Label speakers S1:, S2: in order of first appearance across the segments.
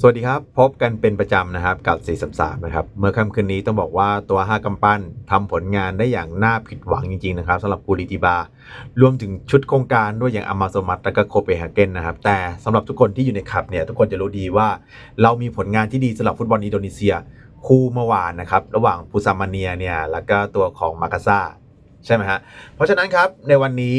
S1: สวัสดีครับ พบกันเป็นประจำนะครับกับ 433 นะครับ เมื่อค่ำคืนนี้ต้องบอกว่าตัว 5กำปั้นทำผลงานได้อย่างน่าผิดหวังจริงๆนะครับสำหรับกูริติบารวมถึงชุดโครงการด้วยอย่างอามาโซมัตและก็โคเปนเฮเกนนะครับ แต่สำหรับทุกคนที่อยู่ในคลับเนี่ย ทุกคนจะรู้ดีว่าเรามีผลงานที่ดีสำหรับฟุตบอลอินโดนีเซีย คู่เมื่อวานนะครับ ระหว่างปูซามาเนียเนี่ยแล้วก็ตัวของมากาซาใช่ไหมฮะเพราะฉะนั้นครับในวันนี้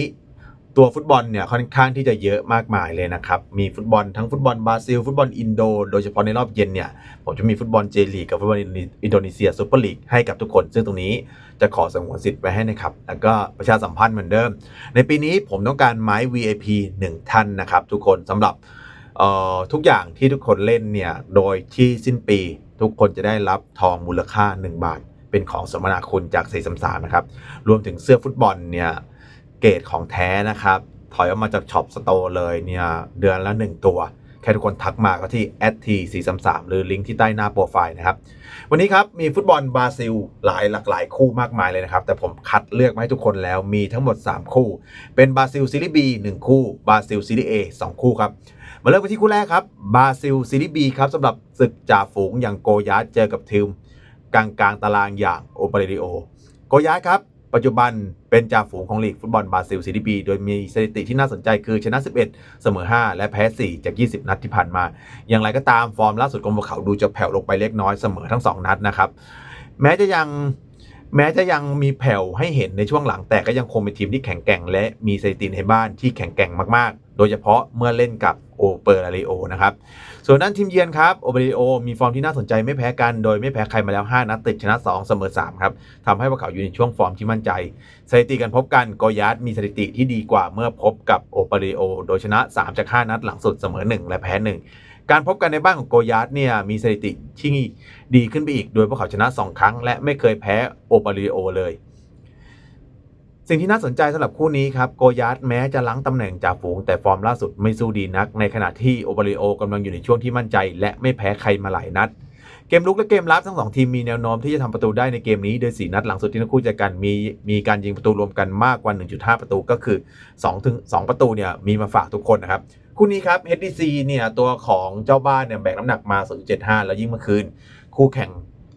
S1: ตัวฟุตบอลเนี่ยค่อนข้างที่จะเยอะมากมายเลยนะครับ มีฟุตบอลทั้งฟุตบอลบราซิล ฟุตบอลอินโด โดยเฉพาะในรอบเย็นเนี่ยผมจะมีฟุตบอลเจลีกกับฟุตบอลอินโดนีเซียซูเปอร์ลีกให้กับทุกคน ซึ่งตรงนี้จะขอสงวนสิทธิ์ไว้ให้นะครับ แล้วก็ประชาสัมพันธ์เหมือนเดิม ในปีนี้ผมต้องการไม้ VIP 1 ท่านนะครับ ทุกคนสำหรับทุกอย่างที่ทุกคนเล่นเนี่ยโดยที่สิ้นปี ทุกคนจะได้รับทองมูลค่า 1 บาทเป็นของสมนาคุณจากเซซัมสามนะครับ รวมถึงเสื้อฟุตบอลเนี่ย เกรดของแท้นะครับ ถอยออกมาจากช็อปสโตร์เลยเนี่ย เดือนละ 1 ตัว แค่ทุกคนทักมาก็ที่ t 4 3 3หรือลิงก์ที่ใต้หน้าโปรไฟล์นะครับ วันนี้ครับ มีฟุตบอลบราซิลหลายหลากหลายคู่มากมายเลยนะครับ แต่ผมคัดเลือกมาให้ทุกคนแล้วมีทั้งหมด 3 คู่ เป็นบราซิลซีรีส์ B 1คู่บราซิลซีรีส์ A 2คู่ครับมาเริ่มกันที่คู่แรกครับบราซิลซีรีส์ B ครับสำหรับศึกจ่าฝูงอย่างโกยาสเจอกับทีมกลางกลางตารางอย่างโอเปเรดิโอโกยาสครับ ปัจจุบันเป็นจ่าฝูงของลีกฟุตบอลบราซิลซีดีบีโดยมีสถิติที่น่าสนใจคือชนะ 11 เสมอ 5 และแพ้ 4 จาก 20 นัดที่ผ่านมา อย่างไรก็ตามฟอร์มล่าสุดของพวกเขาดูจะแผ่วลงไปเล็กน้อยเสมอทั้ง 2 นัดนะครับ แม้จะยังแม้จะยังมีแผ่วให้เห็นในช่วงหลังแต่ก็ยังคงเป็นทีมที่แข็งแกร่ง และมีสถิติในบ้านที่แข็งแกร่งมากๆ โดยเฉพาะเมื่อเล่นกับโอเปอร์อาริโอนะครับ ส่วนด้านทีมเยือนครับโอเปอร์าริโอมีฟอร์มที่น่าสนใจไม่แพ้กัน โดยไม่แพ้ใครมาแล้ว 5 นัดติดชนะ 2 เสมอ 3 ครับทำให้พวกเขาอยู่ในช่วงฟอร์มที่มั่นใจ สถิติการพบกันโกยาสมีสถิติที่ดีกว่าเมื่อพบกับโอเปอร์าริโอโดยชนะ 3 จาก 5 นัดหลังสุดเสมอ 1 และแพ้ 1 การพบกันในบ้านของโกยาสเนี่ยมีสถิติที่ดีขึ้นไปอีก โดยพวกเขาชนะ 2 ครั้ง และไม่เคยแพ้โอเปอร์าริโอเลย สิ่งที่น่าสนใจสำหรับคู่นี้ครับโกยาสแม้จะล้างตำแหน่งจ่าฝูงแต่ฟอร์มล่าสุดไม่สู้ดีนัก ในขณะที่โอเบริโอกำลังอยู่ในช่วงที่มั่นใจ และไม่แพ้ใครมาหลายนัด เกมลุกและเกมรับทั้งสองทีมมีแนวโน้มที่จะทำประตูได้ในเกมนี้ โดย 4 นัดหลังสุดที่ทั้งคู่จอกันมีมีการยิงประตูรวมกันมากกว่า 1.5 ประตูก็คือ2ถึง2ประตูเนี่ยมีมาฝากทุกคนนะครับคู่นี้ครับ HDC เนี่ยตัวของเจ้าบ้านเนี่ยแบกน้ำหนักมา0.75แล้วยิ่งเมื่อคืน คู่แข่ง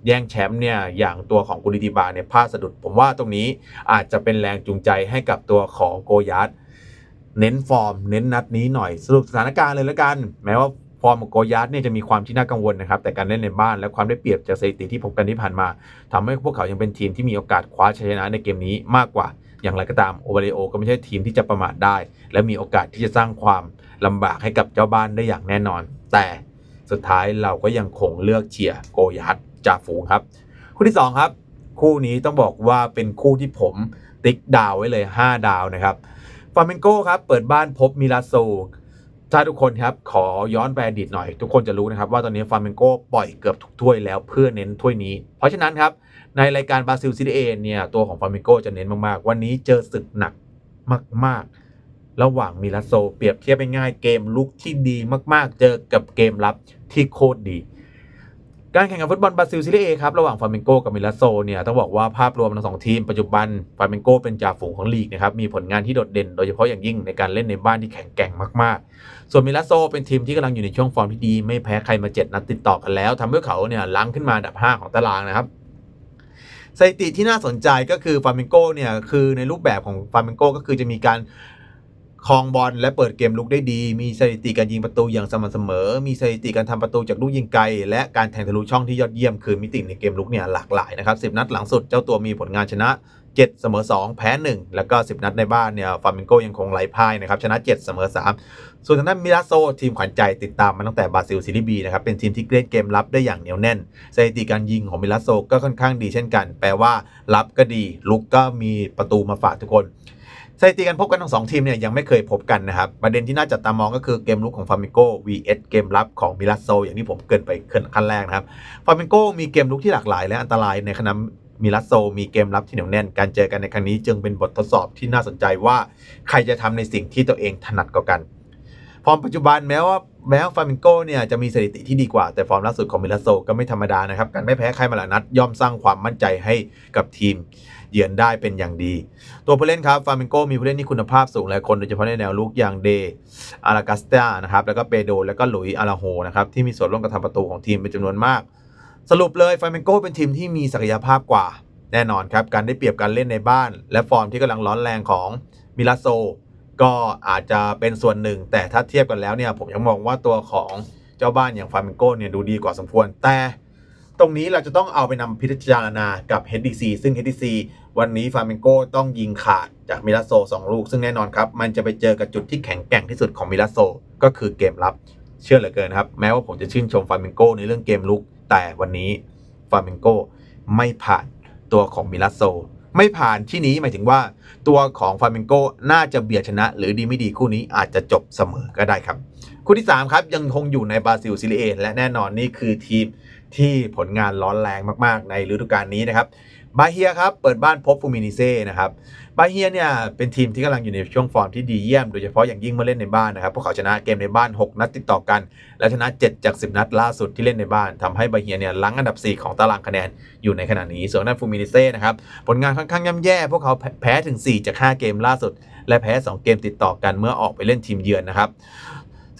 S1: แย่งแชมป์เนี่ยอย่างตัวของกุลิติบาเนี่ยพลาดสะดุด ผมว่าตรงนี้อาจจะเป็นแรงจูงใจให้กับตัวของโกยัสเน้นฟอร์ม เน้นนัดนี้หน่อยสรุปสถานการณ์เลยแล้วกัน แม้ว่าฟอร์มของโกยัสเนี่ยจะมีความที่น่ากังวลนะครับ แต่การเล่นในบ้านและความได้เปรียบจากสถิติที่พบกันที่ผ่านมาทำให้พวกเขายังเป็นทีมที่มีโอกาสคว้าชัยชนะในเกมนี้มากกว่า อย่างไรก็ตามโอเบเรโอก็ไม่ใช่ทีมที่จะประมาทได้ และมีโอกาสที่จะสร้างความลำบากให้กับเจ้าบ้านได้อย่างแน่นอน แต่สุดท้ายเราก็ยังคงเลือกเชียร์โกยัส จ่าฝูงครับ คู่ที่ 2 ครับ คู่นี้ต้องบอกว่าเป็นคู่ที่ผมติ๊กดาวไว้เลย 5 ดาวนะครับฟาเมนโกครับเปิดบ้านพบมิลาโซถ้าทุกคนครับขอย้อนไปอดีตหน่อย ทุกคนจะรู้นะครับว่าตอนนี้ฟาเมนโกปล่อยเกือบทุกถ้วยแล้วเพื่อเน้นถ้วยนี้ เพราะฉะนั้นครับในรายการบราซิลซีดีเอเนี่ยตัวของฟาเมนโกจะเน้นมากๆ วันนี้เจอศึกหนักมาก ๆ ระหว่างมิลาโซ เปรียบเทียบง่ายๆเกมลุกที่ดีมากๆ เจอกับเกมรับที่โคตรดี การแข่งขันฟุตบอลบราซิลซีรีส์เอครับระหว่างฟาเมนโกกับมิลาโซเนี่ยต้องบอกว่าภาพรวมทั้งสองทีมปัจจุบันฟาเมนโกเป็นจ่าฝูงของลีกนะครับมีผลงานที่โดดเด่น โดยเฉพาะอย่างยิ่งในการเล่นในบ้านที่แข็งแกร่งมากๆ ส่วนมิลาโซเป็นทีมที่กำลังอยู่ในช่วงฟอร์มที่ดีไม่แพ้ใครมา7นัดติดต่อกันแล้วทำให้เขาเนี่ยล้างขึ้นมาอันดับ 5 ของตารางนะครับสถิติที่น่าสนใจก็คือฟาเมนโกเนี่ยคือในรูปแบบของฟาเมนโกก็คือจะมีการ ครองบอลและเปิดเกมลุกได้ดี มีสถิติการยิงประตูอย่างสม่ำเสมอ มีสถิติการทำประตูจากลูกยิงไกล และการแทงทะลุช่องที่ยอดเยี่ยม คือมิติในเกมลุกเนี่ยหลากหลายนะครับ10นัดหลังสุดเจ้าตัวมีผลงานชนะ 7 เสมอ 2 แพ้ 1 แล้วก็ 10 นัดในบ้านเนี่ยฟาเมนโกยังคงไร้พ่ายนะครับชนะ 7 เสมอ 3 ส่วนทางด้านมิลาโซ ทีมขวัญใจติดตามมาตั้งแต่บราซิลซีรีส์บีนะครับเป็นทีมที่เล่นเกมรับได้อย่างเหนียวแน่นสถิติการยิงของมิลาโซก็ค่อนข้างดีเช่นกัน แปลว่ารับก็ดีลุกก็มีประตูมาฝากทุกคน สถิติการพบกันทั้งสองทีมเนี่ยยังไม่เคยพบกันนะครับ ประเด็นที่น่าจับตามองก็คือเกมลุกของฟาเมโก vs เกมรับของมิลาโซอย่างที่ผมเกรินไปขั้นแรกนะครับฟาเมโกมีเกมลุกที่หลากหลาย และอันตรายในขณะมิลาโซมีเกมรับที่เหนียวแน่น การเจอกันในครั้งนี้จึงเป็นบททดสอบที่น่าสนใจว่า ใครจะทำในสิ่งที่ตัวเองถนัดกว่ากัน ฟอร์มปัจจุบันแม้ว่าแม้ฟามิงโกเนี่ยจะมีสถิติที่ดีกว่าแต่ฟอร์มล่าสุดของมิลาโซก็ไม่ธรรมดานะครับ การไม่แพ้ใครมาหลายนัด ย่อมสร้างความมั่นใจให้กับทีมเยือนได้เป็นอย่างดี ตัวผู้เล่นครับฟามิงโกมีผู้เล่นที่คุณภาพสูงหลายคน โดยเฉพาะในแนวลุกอย่างเดอารากาสตานะครับแล้วก็เปโดแล้วก็หลุยอาราโฮนะครับที่มีส่วนร่วมกับทำประตูของทีมเป็นจำนวนมาก สรุปเลยฟามิงโกเป็นทีมที่มีศักยภาพกว่าแน่นอนครับการได้เปรียบการเล่นในบ้าน และฟอร์มที่กำลังร้อนแรงของมิลาโซ ก็อาจจะเป็นส่วนหนึ่ง แต่ถ้าเทียบกันแล้วเนี่ยผมยังมองว่าตัวของเจ้าบ้านอย่างฟาร์มิงโกเนี่ยดูดีกว่าสมควร แต่ตรงนี้เราจะต้องเอาไปนำพิจารณากับ HDC ซึ่ง HDC วันนี้ฟาร์มิงโกต้องยิงขาดจากมิลาโซ 2 ลูก ซึ่งแน่นอนครับ มันจะไปเจอกับจุดที่แข็งแกร่งที่สุดของมิลาโซ ก็คือเกมรับ เชื่อเหลือเกินครับ แม้ว่าผมจะชื่นชมฟาร์มิงโกในเรื่องเกมลุก แต่วันนี้ฟาร์มิงโกไม่ผ่านตัวของมิลาโซ ไม่ผ่านที่นี้หมายถึงว่า ตัวของฟาร์มิงโกน่าจะเบียดชนะ หรือดีไม่ดีคู่นี้อาจจะจบเสมอก็ได้ครับ คู่ที่ 3 ครับยังคงอยู่ในบราซิลซิลิเอและแน่นอนนี่คือทีมที่ผลงานร้อนแรงมาก ๆ ในฤดูกาลนี้นะครับ บาเฮียครับ เปิดบ้านพบฟูมินิเซ่นะครับบาเฮียเนี่ยเป็นทีมที่กำลังอยู่ในช่วงฟอร์มที่ดีเยี่ยม โดยเฉพาะอย่างยิ่งเมื่อเล่นในบ้านนะครับพวกเขาชนะเกมในบ้าน 6 นัดติดต่อกัน และชนะ 7 จาก 10 นัดล่าสุดที่เล่นในบ้านทำให้บาเฮียเนี่ยลังอันดับ 4 ของตารางคะแนนอยู่ในขณะนี้ส่วนด้านฟูมินิเซ่นะครับผลงานค่อนข้างย่ำแย่ พวกเขาแพ้ถึง 4 จาก 5 เกมล่าสุด และแพ้ 2 เกมติดต่อกันเมื่อออกไปเล่นทีมเยือนนะครับ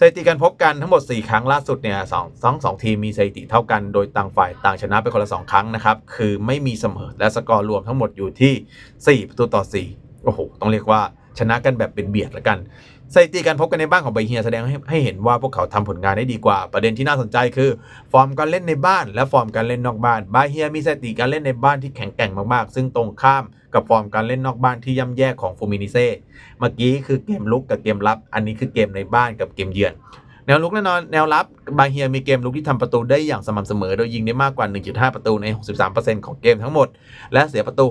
S1: ถิติการพบกันทั้งหมด 4 ครั้งล่าสุดเนี่ยสองสองสองทีมมีสถิติเท่ากันโดยต่างฝ่ายต่างชนะไปคนละ 2 ครั้งนะครับ คือไม่มีเสมอและสกอร์รวมทั้งหมดอยู่ที่ 4 ประตูต่อ 4 โอ้โห ต้องเรียกว่าชนะกันแบบเป็นเบียดละกัน สถิติการพบกันในบ้านของไบเฮียแสดงให้ให้เห็นว่าพวกเขาทำผลงานได้ดีกว่า ประเด็นที่น่าสนใจคือ ฟอร์มการเล่นในบ้านและฟอร์มการเล่นนอกบ้านบาเฮียมีสถิติการเล่นในบ้านที่แข็งแกร่งมากๆ ซึ่งตรงข้ามกับฟอร์มการเล่นนอกบ้านที่ย่ำแย่ของฟูมินิเซ่เมื่อกี้คือเกมลุกกับเกมรับ อันนี้คือเกมในบ้านกับเกมเยือนแนวลุกแน่นอนแนวรับบาเฮียมีเกมลุกที่ทำประตูได้อย่างสม่ำเสมอ โดยยิงได้มากกว่า 1.5 ประตูใน 63%ของเกมทั้งหมด และเสียประตู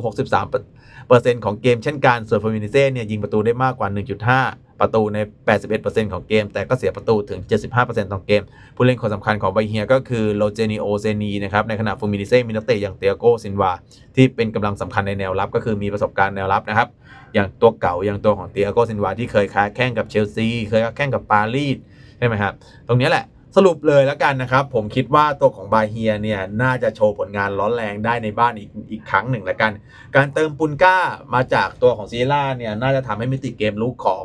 S1: 63%ของเกมเช่นกันส่วนฟอร์มินิเซ่เนี่ยยิงประตูได้มากกว่า 1.5 ประตูใน 81%ของเกม แต่ก็เสียประตูถึง 75%ต่อเกม ผู้เล่นคนสำคัญของไบเฮียก็คือโลเจนิโอเซนีนะครับในขณะฟูมินิเซ่มีนักเตะอย่างเตียโกซินวา ที่เป็นกำลังสำคัญในแนวรับ ก็คือมีประสบการณ์แนวรับนะครับ อย่างตัวเก่าอย่างตัวของเตียโกซินวา ที่เคยค้าแข่งกับเชลซีเคยค้าแข่งกับปารีสใช่ไหมครับตรงนี้แหละสรุปเลยแล้วกันนะครับ ผมคิดว่าตัวของบาเฮียเนี่ย น่าจะโชว์ผลงานร้อนแรงได้ในบ้านอีกอีกครั้งหนึ่งแล้วกัน การเติมปุนก้ามาจากตัวของซีล่าเนี่ย น่าจะทำให้มิติเกมลุกของ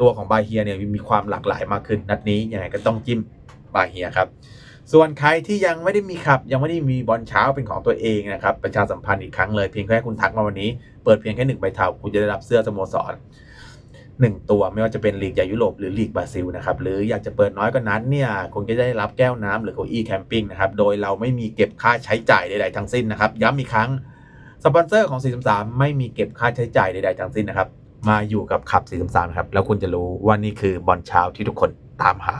S1: ตัวของบาเฮียเนี่ยมีความหลากหลายมากขึ้นนัดนี้ยังไงก็ต้องจิ้มบาเฮียครับ ส่วนใครที่ยังไม่ได้มีขับ ยังไม่ได้มีบอลเช้าเป็นของตัวเองนะครับประชาสัมพันธ์อีกครั้งเลยเพียงแค่คุณทักมาวันนี้เปิดเพียงแค่หนึ่งใบเทาคุณจะได้รับเสื้อสโมสรหนึ่งตัวไม่ว่าจะเป็นลีกใหญ่ยุโรปหรือลีกบราซิลนะครับหรืออยากจะเปิดน้อยกว่านั้นเนี่ยคงจะได้รับแก้วน้ำหรือเก้าอี้แคมปิ้งนะครับโดยเราไม่มีเก็บค่าใช้จ่ายใดๆทั้งสิ้นนะครับ ย้ำอีกครั้งสปอนเซอร์ของ 43 ไม่มีเก็บค่าใช้จ่ายใดๆทั้งสิ้นนะครับ มาอยู่กับขับ 43 ครับ แล้วคุณจะรู้ว่านี่คือบอลเช้าที่ทุกคนตามหา